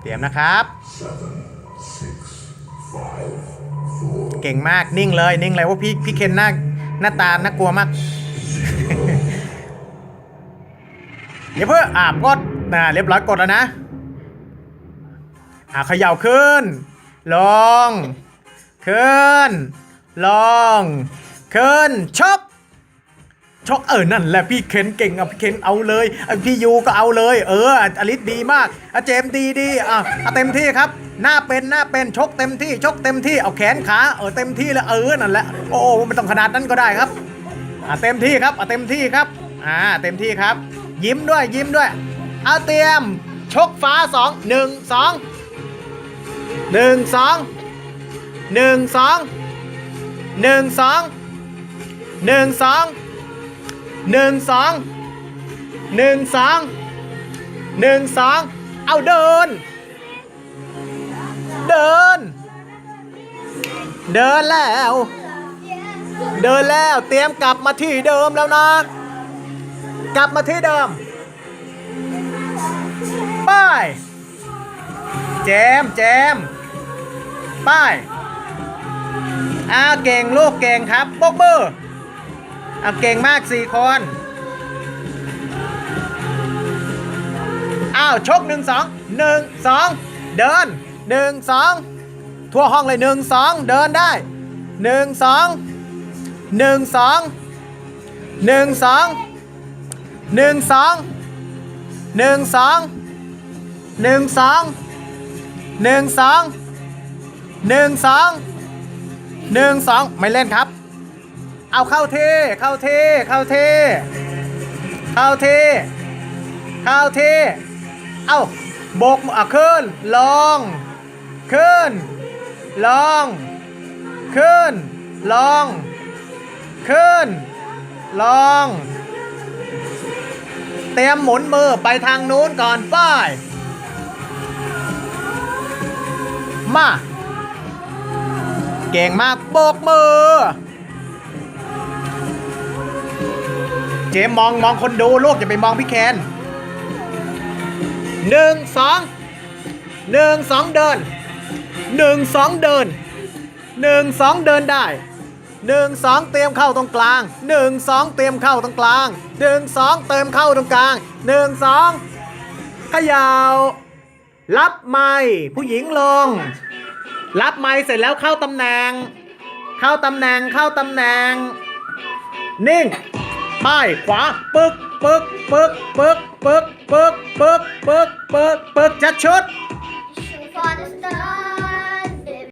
เตรียมนะครับ เก่งมากนิ่งเลยนิ่งเลยว่าพี่พี่เคนหน้าหน้าตาน่ากลัวมาก เดี๋ยวเพื่ออ่ากดนะเรียบร้อยกดแล้วนะอ่าเขย่าขึ้น ลง ขึ้น ลง ขึ้นชก ชกเออนั่นแหละพี่เคนเก่งอะพี่เคนเอาเลยอะพี่ยูก็เอาเลย เอออลิสดีมากอเจมดีดีอะเอาเต็มที่ครับหน้าเป็นหน้าเป็นชกเต็มที่ชกเต็มที่เอาแขนขาเออเต็มที่แล้วเออนั่นแหละโอ้ไม่ต้องขนาดนั้นก็ได้ครับอะเต็มที่ครับอะเต็มที่ครับอ่าเต็มที่ครับ ยิ้มด้วยยิ้มด้วยเอาเตรียมชกฟ้าสองหนึ่งสองหนึ่งสองหนึ่งสองหนึ่งสองหนึ่งสอง หนึ่งสองหนึ่งสองหนึ่งสองเอาเดิน เดิน เดินแล้ว เดินแล้วเตรียมกลับมาที่เดิมแล้วนะ กลับมาที่เดิมไป้ายแจมแจมไป้ายอาเก่งลูกเก่งครับโบกเบอร์ อาเก่งมากสี่คน อ้าวชกหนึ่งสองหนึ่งสองเดินหนึ่งสองทั่วห้องเลยหนึ่งสองเดินได้หนึ่งสองหนึ่งสองหนึ่งสองหนึ่งสองหนึ่งสองหนึ่งสองหนึ่งสองหนึ่งสองหนึ่งสองไม่เล่นครับ เอาเข้าทีเข้าทีเข้าทีเข้าทีเข้าทีเอาโบกอะขึ้นลองขึ้นลองขึ้นลองขึ้นลองเตรียมหมุนมือไปทางนู้นก่อนป้ายมา เก่งมากโบกมือ เจมมองมองคนดูลูกอย่าไปมองพี่แคนหนึ่งสองหนึ่งสองเดินหนึ่งสองเดินหนึ่งสองเดินได้หนึ่งสองเตรียมเข้าตรงกลางหนึ่งสองเตรียมเข้าตรงกลางหนึ่งสองเติมเข้าตรงกลางหนึ่งสองขยาวรับไม้ผู้หญิงลง รับไม้เสร็จแล้วเข้าตำแหน่ง เข้าตำแหน่งเข้าตำแหน่ง นิ่ง ป้ายขวาปึ๊กปึ๊กปึ๊กปึ๊กปึ๊กปึ๊กปึ๊กปึ๊กปึ๊กเปึ๊กจัดชุด for the stars